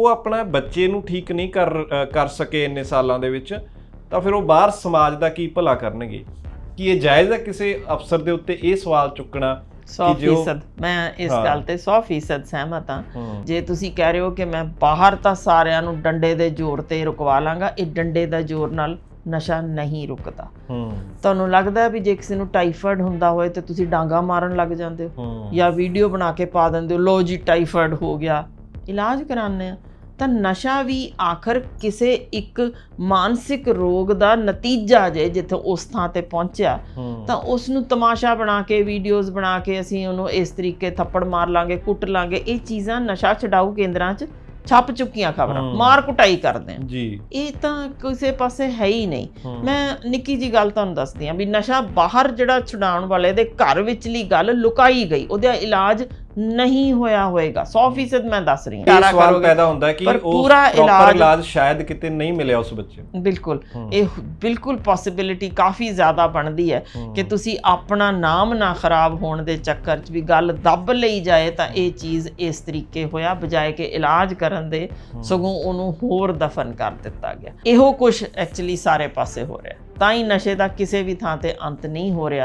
ਉਹ ਆਪਣਾ ਬੱਚੇ ਨੂੰ ਠੀਕ ਨਹੀਂ ਕਰ ਕਰ ਸਕੇ ਇੰਨੇ ਸਾਲਾਂ ਦੇ ਵਿੱਚ ਤਾਂ ਫਿਰ ਉਹ ਬਾਹਰ ਸਮਾਜ ਦਾ ਕੀ ਭਲਾ ਕਰਨਗੇ? ਕੀ ਇਹ ਜਾਇਜ਼ ਹੈ ਕਿਸੇ ਅਫਸਰ ਦੇ ਉੱਤੇ ਇਹ ਸਵਾਲ ਚੁੱਕਣਾ 100% ਮੈਂ ਇਸ। ਗੱਲ ਤੇ 100% ਸਹਿਮਤ ਹਾਂ। ਜੇ ਤੁਸੀਂ ਕਹਿ ਰਹੇ ਹੋ ਕਿ ਮੈਂ ਬਾਹਰ ਤਾਂ ਸਾਰਿਆਂ ਨੂੰ ਡੰਡੇ ਦੇ ਜ਼ੋਰ ਤੇ ਰੁਕਵਾ ਲਾਂਗਾ ਇਹ ਡੰਡੇ ਦਾ ਜ਼ੋਰ ਨਾਲ ਨਸ਼ਾ ਨਹੀਂ ਰੁਕਦਾ। ਹੂੰ। ਤੁਹਾਨੂੰ ਲੱਗਦਾ ਵੀ ਜੇ ਕਿਸੇ ਨੂੰ ਟਾਈਫਾਇਡ ਹੁੰਦਾ ਹੋਏ ਤੇ ਤੁਸੀਂ ਡਾਂਗਾ ਮਾਰਨ ਲੱਗ ਜਾਂਦੇ ਹੋ ਹੂੰ। ਜਾਂ ਵੀਡੀਓ ਬਣਾ ਕੇ ਪਾ ਦਿੰਦੇ ਹੋ ਲੋ ਜੀ ਟਾਈਫਾਇਡ ਹੋ ਗਿਆ। ਇਲਾਜ ਕਰਾਉਂਦੇ ਆ। ਤਾਂ ਨਸ਼ਾ ਵੀ ਆਖਰ ਕਿਸੇ ਇੱਕ ਮਾਨਸਿਕ ਰੋਗ ਦਾ ਨਤੀਜਾ ਜੇ ਜਿੱਥੇ ਉਸ ਥਾਂ ਤੇ ਪਹੁੰਚਿਆ ਤਾਂ ਉਸ ਨੂੰ ਤਮਾਸ਼ਾ ਬਣਾ ਕੇ ਵੀਡੀਓਜ਼ ਬਣਾ ਕੇ ਅਸੀਂ ਉਹਨੂੰ ਇਸ ਤਰੀਕੇ ਥੱਪੜ ਮਾਰ ਲਾਂਗੇ ਕੁੱਟ ਲਾਂਗੇ ਇਹ ਚੀਜ਼ਾਂ ਨਸ਼ਾ ਛਡਾਊ ਕੇਂਦਰਾਂ 'ਚ ਛਪ ਚੁੱਕੀਆਂ ਖਬਰਾਂ। ਮਾਰ ਕੁਟਾਈ ਕਰਦੇ ਆ ਜੀ ਇਹ ਤਾਂ ਕਿਸੇ ਪਾਸੇ ਹੈ ਹੀ ਨਹੀਂ। ਮੈਂ ਨਿੱਕੀ ਜੀ ਗੱਲ ਤੁਹਾਨੂੰ ਦੱਸਦੀ ਆ ਵੀ ਨਸ਼ਾ ਬਾਹਰ ਜਿਹੜਾ ਛੁਡਾਉਣ ਵਾਲੇ ਦੇ ਘਰ ਵਿਚਲੀ ਗੱਲ ਲੁਕਾਈ ਗਈ ਉਹਦਾ ਇਲਾਜ ਨਹੀਂ ਹੋਇਆ ਹੋਏਗਾ। 100% ਮੈਂ ਦੱਸ ਰਹੀ ਹਾਂ। ਇਹ ਸਵਾਲ ਪੈਦਾ ਹੁੰਦਾ ਹੈ ਕਿ ਪਰ ਉਹ ਪੂਰਾ proper ਇਲਾਜ- ਸ਼ਾਇਦ ਕਿਤੇ ਨਹੀਂ ਮਿਲਿਆ ਉਸ ਬੱਚੇ ਨੂੰ। ਬਿਲਕੁਲ। ਇਹ ਬਿਲਕੁਲ ਪੋਸਿਬਿਲਿਟੀ ਕਾਫੀ ਜ਼ਿਆਦਾ ਬਣਦੀ ਹੈ। ਕਿ ਤੁਸੀਂ ਆਪਣਾ ਨਾਮ ਨਾ ਖਰਾਬ ਹੋਣ ਦੇ ਚੱਕਰ 'ਚ ਵੀ ਗੱਲ ਦੱਬ ਲਈ ਜਾਏ ਤਾਂ ਇਹ ਚੀਜ਼ ਇਸ ਤਰੀਕੇ ਹੋਇਆ ਬਜਾਏ ਕਿ ਇਲਾਜ ਕਰਨ ਦੇ ਸਗੋਂ ਉਹਨੂੰ ਹੋਰ ਦਫਨ ਕਰ ਦਿੱਤਾ ਗਿਆ। ਇਹੋ ਕੁਝ ਐਕਚੁਅਲੀ ਸਾਰੇ ਪਾਸੇ ਹੋ ਰਿਹਾ। ਤਾਂ ਹੀ ਨਸ਼ੇ ਦਾ ਕਿਸੇ ਵੀ ਥਾਂ ਤੇ ਅੰਤ ਨਹੀਂ ਹੋ ਰਿਹਾ।